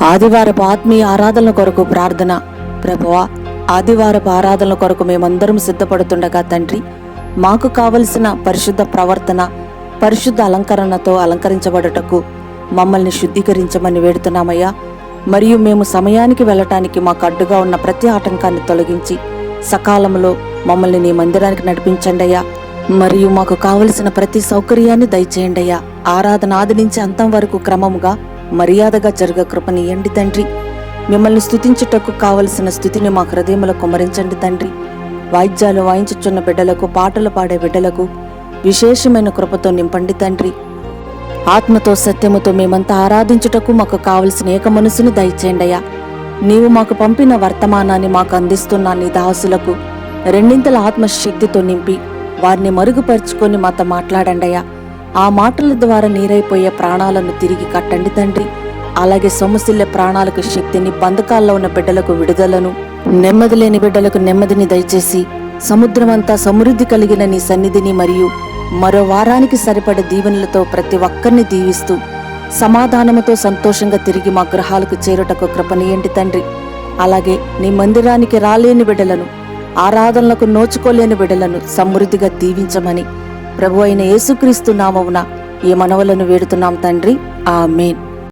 ఆదివారపు ఆత్మీయ ఆరాధనల కొరకు ప్రార్థన. ప్రభువా ఆదివారపు ఆరాధనల కొరకు మేమందరం సిద్ధపడుతుండగా తండ్రి మాకు కావలసిన పరిశుద్ధ ప్రవర్తన పరిశుద్ధ అలంకరణతో అలంకరించబడుటకు మమ్మల్ని శుద్ధీకరించమని వేడుతున్నామయ్యా. మరియు మేము సమయానికి వెళ్ళటానికి మాకు అడ్డుగా ఉన్న ప్రతి ఆటంకాన్ని తొలగించి సకాలంలో మమ్మల్ని నీ మందిరానికి నడిపించండి అయ్యా. మరియు మాకు కావలసిన ప్రతి సౌకర్యాన్ని దయచేయండి అయ్యా. ఆరాధన ఆది నుంచి అంతం వరకు క్రమముగా మర్యాదగా జరగ కృపనీయండి తండ్రి. మిమ్మల్ని స్తుతించుటకు కావలసిన స్థుతిని మా హృదయములో కుమరించండి తండ్రి. వాయిద్యాలు వాయించుచున్న బిడ్డలకు పాటలు పాడే బిడ్డలకు విశేషమైన కృపతో నింపండి తండ్రి. ఆత్మతో సత్యముతో మేమంతా ఆరాధించుటకు మాకు కావలసిన ఏక మనసును దయచేయండి అయ్యా. నీవు మాకు పంపిన వర్తమానాన్ని మాకు అందిస్తున్న నీ దాసులకు రెండింతల ఆత్మశక్తితో నింపి వారిని మరుగుపరుచుకొని మాతో మాట్లాడండి అయ్యా. ఆ మాటల ద్వారా నీరైపోయే ప్రాణాలను తిరిగి కట్టండి తండ్రి. అలాగే సొమ్మసిల్లే ప్రాణాలకు శక్తిని బంధకాల్లో ఉన్న బిడ్డలకు విడుదలను నెమ్మది లేని బిడ్డలకు నెమ్మదిని దయచేసి సముద్రమంతా సమృద్ధి కలిగిన నీ సన్నిధిని మరియు మరో వారానికి సరిపడే దీవెనలతో ప్రతి ఒక్కరిని దీవిస్తూ సమాధానముతో సంతోషంగా తిరిగి మా గృహాలకు చేరుటకు కృపనీయండి తండ్రి. అలాగే నీ మందిరానికి రాలేని బిడ్డలను ఆరాధనలకు నోచుకోలేని బిడ్డలను సమృద్ధిగా దీవించమని ప్రభు అయిన యేసుక్రీస్తు నామమున ఈ మనవలను వేడుతున్నాం తండ్రి. ఆ మేన్